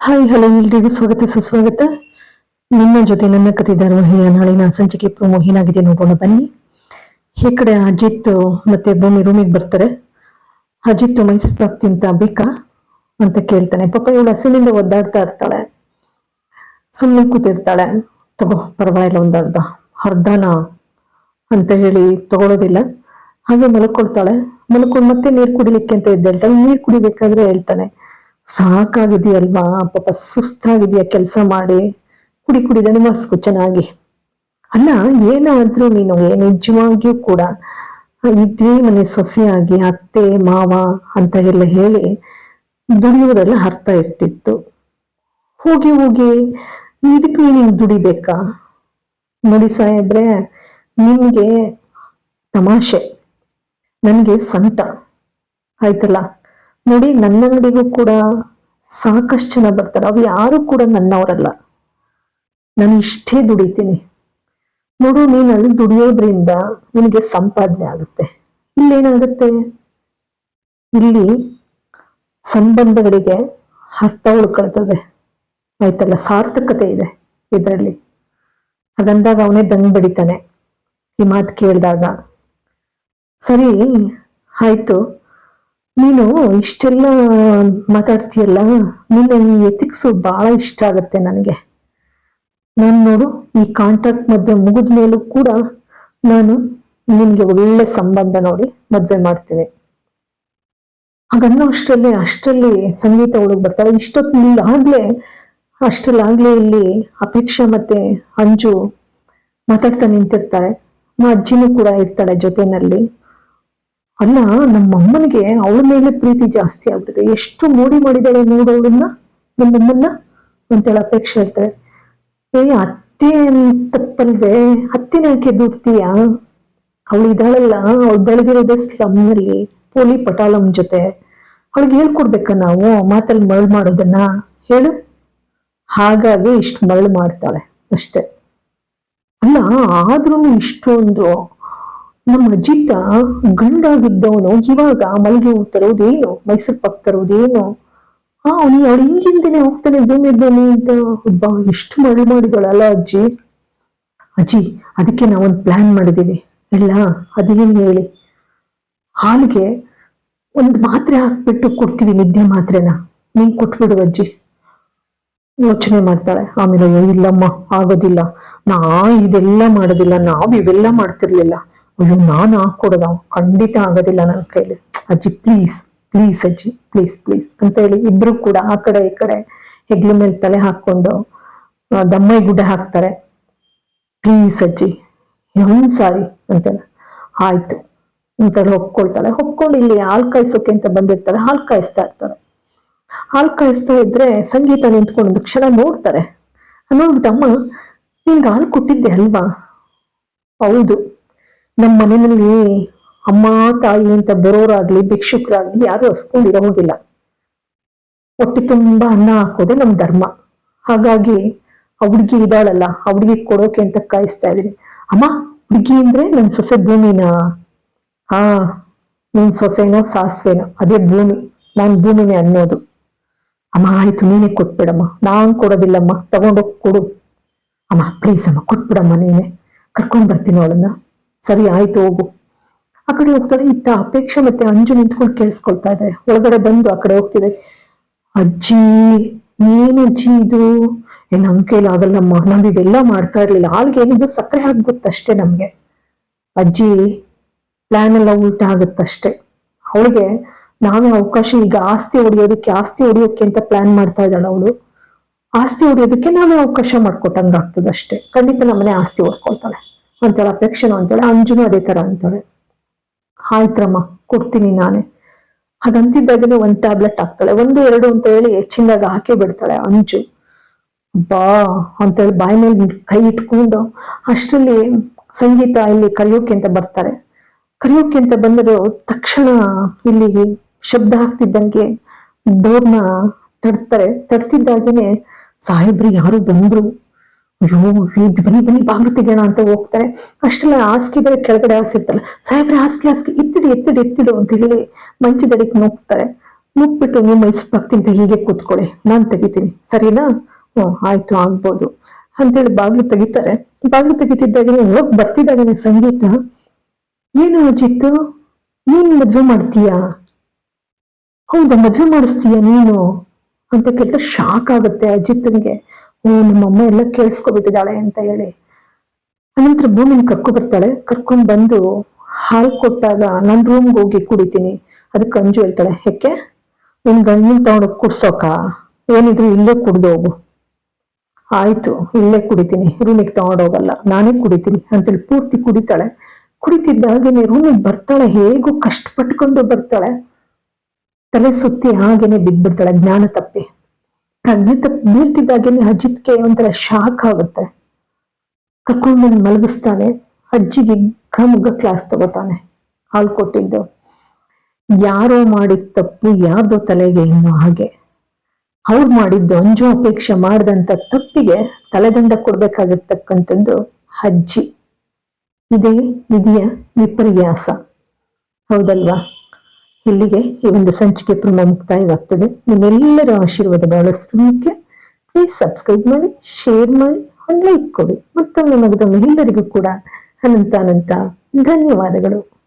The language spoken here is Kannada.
ಹಾಯ್, ಹಲೋ ಎಲ್ರಿಗೂ ಸ್ವಾಗತ, ಸುಸ್ವಾಗತ. ನಿಮ್ಮ ಜೊತೆ ನನ್ನ ಕತೆ ನಾಳೆ ನಾಳಿನ ಸಂಚಿಕೆ ಪ್ರಮೋ ಏನಾಗಿದೆ ನೋಡೋಣ ಬನ್ನಿ. ಈ ಕಡೆ ಅಜಿತ್ ಮತ್ತೆ ಭೂಮಿ ರೂಮಿಗೆ ಬರ್ತಾರೆ. ಅಜಿತ್ ಮೈಸೂರು ಪಾಕ್ ತಿಂತ ಬೇಕಾ ಅಂತ ಕೇಳ್ತಾನೆ. ಪಾಪ ಇವಳು ಹಸಿನಿಂದ ಒದ್ದಾಡ್ತಾ ಇರ್ತಾಳೆ. ಸುಮ್ಮನೆ ಕೂತಿರ್ತಾಳೆ. ತಗೋ, ಪರವಾಗಿಲ್ಲ, ಒಂದು ಅರ್ಧ, ಅರ್ಧನ ಅಂತ ಹೇಳಿ ತಗೊಳ್ಳೋದಿಲ್ಲ ಹಾಗೆ ಮಲ್ಕೊಳ್ತಾಳೆ. ಮಲ್ಕೊಂಡು ಮತ್ತೆ ನೀರು ಕುಡಿಲಿಕ್ಕೆ ಅಂತ ಎದ್ದೇಳ್ತಾಳೆ ನೀರು ಕುಡಿಬೇಕಾದ್ರೆ ಹೇಳ್ತಾನೆ. ಸಾಕಾಗಿದೆಯಲ್ವಾ? ಪಾಪ ಸುಸ್ತಾಗಿದೆಯಾ ಕೆಲಸ ಮಾಡಿ? ಕುಡಿ ಕುಡಿದಾನೆ ಮಾಡಿಸ್ಕೊ ಚೆನ್ನಾಗಿ. ಅಲ್ಲ, ಏನಾದ್ರೂ ನೀನು ನಿಜವಾಗಿಯೂ ಕೂಡ ಇದೇ ಮನೆ ಸೊಸೆಯಾಗಿ ಅತ್ತೆ, ಮಾವ ಅಂತ ಎಲ್ಲ ಹೇಳಿ ದುಡಿಯೋದೆಲ್ಲ ಅರ್ಥ ಇರ್ತಿತ್ತು. ಹೋಗಿ ಹೋಗಿ, ಇದಕ್ಕೆ ನೀನು ದುಡಿಬೇಕಾ? ನೋಡಿ ಸಾಹೇಬ್ರೆ, ನಿಮ್ಗೆ ತಮಾಷೆ, ನನಗೆ ಸಂತ ಆಯ್ತಲ್ಲ? ನೋಡಿ ನನ್ನ ಅಂಗಡಿಗೂ ಕೂಡ ಸಾಕಷ್ಟು ಜನ ಬರ್ತಾರೆ. ಅವ್ರು ಯಾರು ಕೂಡ ನನ್ನವರಲ್ಲ. ನಾನು ಇಷ್ಟೇ ದುಡಿತೀನಿ. ನೋಡು, ನೀನು ಅಲ್ಲಿ ದುಡಿಯೋದ್ರಿಂದ ನಿನಗೆ ಸಂಪಾದನೆ ಆಗುತ್ತೆ. ಇಲ್ಲೇನಾಗುತ್ತೆ? ಇಲ್ಲಿ ಸಂಬಂಧಗಳಿಗೆ ಅರ್ಥ ಉಳ್ಕೊಳ್ತದೆ. ಆಯ್ತಲ್ಲ? ಸಾರ್ಥಕತೆ ಇದೆ ಇದರಲ್ಲಿ. ಹಾಗಂದಾಗ ಅವನೇ ದಂಗ್ ಬಡಿತಾನೆ. ಈ ಮಾತು ಕೇಳಿದಾಗ. ಸರಿ, ಆಯ್ತು. ನೀನು ಇಷ್ಟೆಲ್ಲ ಮಾತಾಡ್ತೀಯಲ್ಲ? ನಿನ್ನ ಈ ಎಥಿಕ್ಸ್ ಬಹಳ ಇಷ್ಟ ಆಗುತ್ತೆ ನನಗೆ. ನಾನು ನೋಡು, ಈ ಕಾಂಟ್ರಾಕ್ಟ್ ಮದುವೆ ಮುಗಿದ ಮೇಲೂ ಕೂಡ ನಾನು ನಿನ್ಗೆ ಒಳ್ಳೆ ಸಂಬಂಧ ನೋಡಿ ಮದುವೆ ಮಾಡ್ತೀನಿ. ಹಾಗನ್ನೋ ಅಷ್ಟರಲ್ಲಿ ಅಷ್ಟರಲ್ಲಿ ಸಂಗೀತ ಒಳಗೆ ಬರ್ತಾಳೆ. ಇಷ್ಟೊತ್ತಿಲ್ಲ ಆಗ್ಲೇ ಅಷ್ಟರಲ್ಲಾಗ್ಲೇ ಇಲ್ಲಿ ಅಪೇಕ್ಷಾ ಮತ್ತೆ ಅಂಜು ಮಾತಾಡ್ತಾ ನಿಂತಿರ್ತಾರೆ. ನಮ್ಮ ಅಜ್ಜಿನೂ ಕೂಡ ಇರ್ತಾಳೆ ಜೊತೆನಲ್ಲಿ. ಅಲ್ಲ, ನಮ್ಮ ಅಮ್ಮನಿಗೆ ಅವಳ ಮೇಲೆ ಪ್ರೀತಿ ಜಾಸ್ತಿ ಆಗ್ಬಿಟ್ಟಿದೆ ಎಷ್ಟು ಮೋಡಿ ಮಾಡಿದಾಳೆ ನೋಡೋಳನ್ನ ನಮ್ಮಮ್ಮನ್ನ ಅಂತೇಳಿ ಅಪೇಕ್ಷೆ ಇರ್ತಾರೆ ಏ, ಅತ್ತೆ ತಪ್ಪಲ್ವೇ? ಅತ್ತೆನ ಯಾಕೆ ದುಡ್ತೀಯ ಅವಳು ಇದ್ದಾಳಲ್ಲ, ಅವಳು ಬೆಳೆದಿರೋದೇ ಸ್ಲಮ್ನಲ್ಲಿ, ಪೋಲಿ ಪಟಾಲಂ ಜೊತೆ. ಅವಳಿಗೆ ಹೇಳ್ಕೊಡ್ಬೇಕಾ ನಾವು ಮಾತಲ್ಲಿ ಮರಳು ಮಾಡೋದನ್ನ? ಹೇಳು. ಹಾಗಾಗಿ ಇಷ್ಟು ಮರಳು ಮಾಡ್ತಾಳೆ, ಅಷ್ಟೇ. ಅಲ್ಲ ಆದ್ರೂ ಇಷ್ಟೊಂದು ನಮ್ಮ ಅಜಿತ ಗಂಡಾಗಿದ್ದವನು, ಇವಾಗ ಮಲ್ಲಿಗೆ ಹೂ ತರೋದೇನು ಮೈಸೂರು ಪಾಕ್ ತರೋದೇನು ಹಾ ಅವನು ಅವಳು ಹಿಂದಿಂದನೇ ಹೋಗ್ತಾನೆ, ಭೂಮಿ ಭೂಮಿ ಅಂತ. ಒಬ್ಬ ಎಷ್ಟು ಮಳೆ ಮಾಡಿದಳಲ್ಲ ಅಜ್ಜಿ. ಅಜ್ಜಿ, ಅದಕ್ಕೆ ನಾವೊಂದು ಪ್ಲಾನ್ ಮಾಡಿದೀವಿ. ಇಲ್ಲ ಅದೇನು ಹೇಳಿ. ಹಾಲಿಗೆ ಒಂದು ಮಾತ್ರೆ ಹಾಕ್ಬಿಟ್ಟು ಕೊಡ್ತೀವಿ, ನಿದ್ದೆ ಮಾತ್ರೆನ. ನೀನ್ ಕೊಟ್ಬಿಡು ಅಜ್ಜಿ. ಯೋಚನೆ ಮಾಡ್ತಾಳೆ. ಆಮೇಲೆ ಇಲ್ಲಮ್ಮ, ಆಗೋದಿಲ್ಲ. ನಾ ಇದೆಲ್ಲ ಮಾಡೋದಿಲ್ಲ, ನಾವ್ ಇವೆಲ್ಲ ಮಾಡ್ತಿರ್ಲಿಲ್ಲ. ಅಯ್ಯೋ, ನಾನ್ ಹಾಕೊಡೋದ ಖಂಡಿತ ಆಗೋದಿಲ್ಲ ನನ್ನ ಕೈಲಿ. ಅಜ್ಜಿ ಪ್ಲೀಸ್ ಪ್ಲೀಸ್ ಅಜ್ಜಿ ಪ್ಲೀಸ್ ಪ್ಲೀಸ್ ಅಂತ ಹೇಳಿ ಇಬ್ರು ಕೂಡ ಆ ಕಡೆ ಈ ಕಡೆ ಹೆಗ್ಲ ಮೇಲೆ ತಲೆ ಹಾಕೊಂಡು ದಮ್ಮೈ ಗುಡ್ಡೆ ಹಾಕ್ತಾರೆ. ಪ್ಲೀಸ್ ಅಜ್ಜಿ, ಒಂದ್ ಸಾರಿ ಅಂತ ಆಯ್ತು. ಅಂತೇಳಿ ಒಪ್ಕೊಳ್ತಾಳೆ ಒಪ್ಕೊಂಡು ಇಲ್ಲಿ ಹಾಲು ಕಾಯಿಸೋಕೆ ಅಂತ ಬಂದಿರ್ತಾರೆ. ಹಾಲು ಕಾಯಿಸ್ತಾ ಇರ್ತಾರೆ. ಹಾಲು ಕಾಯಿಸ್ತಾ ಇದ್ರೆ ಸಂಗೀತ ನಿಂತ್ಕೊಂಡು ಒಂದು ಕ್ಷಣ ನೋಡ್ತಾರೆ. ನೋಡ್ಬಿಟ್ಟು, ಅಮ್ಮ, ನಿಂಗೆ ಹಾಲು ಕೊಟ್ಟಿದ್ದೆ ಅಲ್ವಾ? ಹೌದು. ನಮ್ಮ ಮನೆಯಲ್ಲಿ ಅಮ್ಮ, ತಾಯಿ ಅಂತ ಬರೋರಾಗ್ಲಿ, ಭಿಕ್ಷುಕರಾಗ್ಲಿ ಯಾರು ಹಸ್ಕೊಂಡಿರೋ ಹೋಗಿಲ್ಲ. ಹೊಟ್ಟೆ ತುಂಬಾ ಅನ್ನ ಹಾಕೋದೆ ನಮ್ ಧರ್ಮ. ಹಾಗಾಗಿ ಆ ಹುಡುಗಿ ಇದಾಳಲ್ಲ ಆ ಹುಡುಗಿ ಕೊಡೋಕೆ ಅಂತ ಕಾಯಿಸ್ತಾ ಇದೀನಿ ಅಮ್ಮ, ಹುಡುಗಿ ಅಂದ್ರೆ ನನ್ ಸೊಸೆ ಭೂಮಿನ? ಹಾ, ನಿನ್ ಸೊಸೆನೋ, ಸಾಸ್ವೆನೋ, ಅದೇ ಭೂಮಿ. ನಾನ್ ಭೂಮಿನೇ ಅನ್ನೋದು. ಅಮ್ಮ, ಆಯ್ತು, ನೀನೇ ಕೊಟ್ಬಿಡಮ್ಮ. ನಾನ್ ಕೊಡೋದಿಲ್ಲಮ್ಮ. ತಗೊಂಡೋಗಿ ಕೊಡು. ಅಮ್ಮ ಪ್ಲೀಸ್ ಅಮ್ಮ, ಕೊಟ್ಬಿಡಮ್ಮ ನೀನೆ. ಕರ್ಕೊಂಡ್ ಬರ್ತೀನಿ ಅವಳನ್ನ. ಸರಿ, ಆಯ್ತು, ಹೋಗು. ಆ ಕಡೆ ಹೋಗ್ತಾಳೆ. ಇತ್ತ ಅಪೇಕ್ಷೆ ಮತ್ತೆ ಅಂಜು ನಿಂತ್ಕೊಂಡು ಕೇಳಿಸ್ಕೊಳ್ತಾ ಇದ್ದಾರೆ ಒಳಗಡೆ ಬಂದು ಆ ಕಡೆ ಹೋಗ್ತಿದೆ. ಅಜ್ಜಿ ಏನು ಅಜ್ಜಿ ಇದು? ಏ ನಮ್ ಆಗಲ್ಲಮ್ಮ ನಾವ್ ಇದೆಲ್ಲ ಮಾಡ್ತಾ ಇರ್ಲಿಲ್ಲ. ಆಳ್ಗೆ ಏನಿದ್ರು ಸಕ್ಕರೆ ಆಗ್ಬಿತ್ತಷ್ಟೆ ನಮ್ಗೆ. ಅಜ್ಜಿ ಪ್ಲಾನ್ ಎಲ್ಲ ಉಲ್ಟ ಆಗುತ್ತಷ್ಟೇ. ಅವಳಿಗೆ, ನಾವೇ ಅವಕಾಶ, ಈಗ ಆಸ್ತಿ ಹೊಡಿಯೋದಕ್ಕೆ, ಆಸ್ತಿ ಹೊಡಿಯೋಕೆ ಅಂತ ಪ್ಲಾನ್ ಮಾಡ್ತಾ ಇದ್ದಾಳೆ ಅವಳು. ಆಸ್ತಿ ಹೊಡಿಯೋದಕ್ಕೆ ನಾವೇ ಅವಕಾಶ ಮಾಡ್ಕೊಟ್ಟಂಗಾಗ್ತದಷ್ಟೇ. ಖಂಡಿತ ನಮ್ಮನೆ ಆಸ್ತಿ ಹೊಡ್ಕೊಳ್ತಾಳೆ. ಅಂತೇಳಿ ಅಪೇಕ್ಷಣ ಅಂತಾಳೆ, ಅಂಜುನು ಅದೇ ತರ ಅಂತಾಳೆ. ಆಯ್ತ್ರಮ್ಮ ಕೊಡ್ತೀನಿ ನಾನೇ. ಹಾಗಂತಿದ್ದಾಗನೇ ಒಂದ್ ಟ್ಯಾಬ್ಲೆಟ್ ಹಾಕ್ತಾಳೆ. ಒಂದು, ಎರಡು ಅಂತ ಹೇಳಿ ಹೆಚ್ಚಿನಾಗ ಹಾಕಿ ಬಿಡ್ತಾಳೆ ಅಂಜು. ಬಾ ಅಂತೇಳಿ ಬಾಯಿ ಮೇಲೆ ಕೈ ಇಟ್ಕೊಂಡು ಅಷ್ಟರಲ್ಲಿ ಸಂಗೀತ ಇಲ್ಲಿ ಕರೆಯೋಕೆ ಅಂತ ಬರ್ತಾರೆ. ಕರೆಯೋಕೆ ಅಂತ ಬಂದರು ತಕ್ಷಣ ಇಲ್ಲಿ ಶಬ್ದ ಹಾಕ್ತಿದ್ದಂಗೆ ಡೋರ್ನ ತಡ್ತಾರೆ. ತಡ್ತಿದ್ದಾಗೇನೆ ಸಾಹೇಬ್ರು ಯಾರು ಬಂದ್ರು. ಅಯ್ಯೋ ಇದು ಬನ್ನಿ ಬನ್ನಿ ಬಾಗ್ಲು ಅಂತ ಹೋಗ್ತಾರೆ. ಅಷ್ಟೆಲ್ಲ ಹಾಸಿಗೆ ಬೇರೆ ಕೆಳಗಡೆ ಹಾಸಿರ್ತಾರಲ್ಲ ಸಾಹೇಬ್ರೆ, ಹಾಸಿಗೆ ಹಾಸಿಗೆ, ಎತ್ತಿಡಿ ಎತ್ತಿಡಿ, ಎತ್ತಿಡು ಅಂತ ಹೇಳಿ ಮಂಚದಡಿಗೆ ನುಗ್ತಾರೆ. ನುಗ್ಬಿಟ್ಟು, ನೀವು ಮೈಸೂರು ಭಕ್ತಿಂತ ತಿಂತ ಹೀಗೆ ಕೂತ್ಕೊಳ್ಳಿ, ನಾನು ತೆಗಿತೀನಿ. ಸರಿನಾ? ಓ ಆಯ್ತು, ಆಗ್ಬೋದು. ಅಂತೇಳಿ ಬಾಗ್ಲು ತೆಗಿತಾರೆ. ಬಾಗ್ಲು ತೆಗಿತಿದ್ದಾಗ ಹೋಗಿ ಬರ್ತಿದ್ದಾಗನೆ ಸಂಗೀತ. ಏನು ಅಜಿತ್, ನೀನ್ ಮದ್ವೆ ಮಾಡ್ತೀಯಾ? ಹೌದಾ, ಮದ್ವೆ ಮಾಡಿಸ್ತೀಯ ನೀನು? ಅಂತ ಕೇಳ್ತಾ ಶಾಕ್ ಆಗುತ್ತೆ ಅಜಿತ್ನಿಗೆ ನಮ್ಮಮ್ಮ ಎಲ್ಲ ಕೇಳಿಸ್ಕೊಬಿಟ್ಟಿದ್ದಾಳೆ ಅಂತ ಹೇಳಿ. ಅನಂತರ ಭೂಮಿನ ಕರ್ಕೊ ಬರ್ತಾಳೆ. ಕರ್ಕೊಂಡ್ ಬಂದು ಹಾಲು ಕೊಟ್ಟಾಗ ನಾನು ರೂಮ್ಗೆ ಹೋಗಿ ಕುಡಿತೀನಿ. ಅದಕ್ಕೆ ಅಂಜು ಹೇಳ್ತಾಳೆ, ಯಾಕೆ? ನಿನ್ ಗಂಡಿನ ತಗೊಂಡೋಗಿ ಕುಡ್ಸೋಕ? ಏನಿದ್ರು ಇಲ್ಲೇ ಕುಡ್ದು ಹೋಗು. ಆಯ್ತು, ಇಲ್ಲೇ ಕುಡಿತೀನಿ. ರೂಮಿಗೆ ತಗೊಂಡೋಗಲ್ಲ. ನಾನೇ ಕುಡಿತೀನಿ. ಅಂತೇಳಿ ಪೂರ್ತಿ ಕುಡಿತಾಳೆ. ಕುಡಿತಿದ್ದಾಗೇನೆ ರೂಮಿಗೆ ಬರ್ತಾಳೆ. ಹೇಗೂ ಕಷ್ಟಪಟ್ಕೊಂಡು ಬರ್ತಾಳೆ. ತಲೆ ಸುತ್ತಿ ಹಾಗೇನೆ ಬಿದ್ದ್ಬಿಡ್ತಾಳೆ ಜ್ಞಾನ ತಪ್ಪಿ. ತಪ್ಪಿ ಬೀಳ್ತಿದ್ದಾಗೇನೆ ಅಜಿತ್ಗೆ ಒಂಥರ ಶಾಕ್ ಆಗುತ್ತೆ. ಕರ್ಕೊಂಡು ಬಂದು ಮಲಗಿಸ್ತಾನೆ, ಅಜ್ಜಿಗೆ ಹಿಗ್ಗ ಕ್ಲಾಸ್ ತಗೋತಾನೆ, ಹಾಲು ಕೊಟ್ಟಿದ್ದು. ಯಾರೋ ಮಾಡಿದ ತಪ್ಪು ಯಾರ್ದೋ ತಲೆಗೆ ಇನ್ನು ಹಾಗೆ. ಅವ್ರು ಮಾಡಿದ್ದು ಅಂಜು ಅಪೇಕ್ಷೆ ಮಾಡಿದಂತ ತಪ್ಪಿಗೆ ತಲೆದಂಡ ಕೊಡ್ಬೇಕಾಗಿರ್ತಕ್ಕಂಥದ್ದು ಅಜ್ಜಿ. ಇದೇ ನಿಧಿಯ ವಿಪರ್ಯಾಸ. ಹೌದಲ್ವಾ? ಇಲ್ಲಿಗೆ ಈ ಒಂದು ಸಂಚಿಕೆ ಪ್ರಮ ಮುಕ್ತಾಯವಾಗ್ತದೆ. ನಿಮ್ಮೆಲ್ಲರ ಆಶೀರ್ವಾದ ಬಹಳಷ್ಟು ಮುಖ್ಯ. ಪ್ಲೀಸ್ ಸಬ್ಸ್ಕ್ರೈಬ್ ಮಾಡಿ ಶೇರ್ ಮಾಡಿ ಲೈಕ್ ಕೊಡಿ. ಮತ್ತೊಮ್ಮೆ ಮಗದೊಮ್ಮೆ ಎಲ್ಲರಿಗೂ ಕೂಡ ಅನಂತ ಅನಂತ ಧನ್ಯವಾದಗಳು.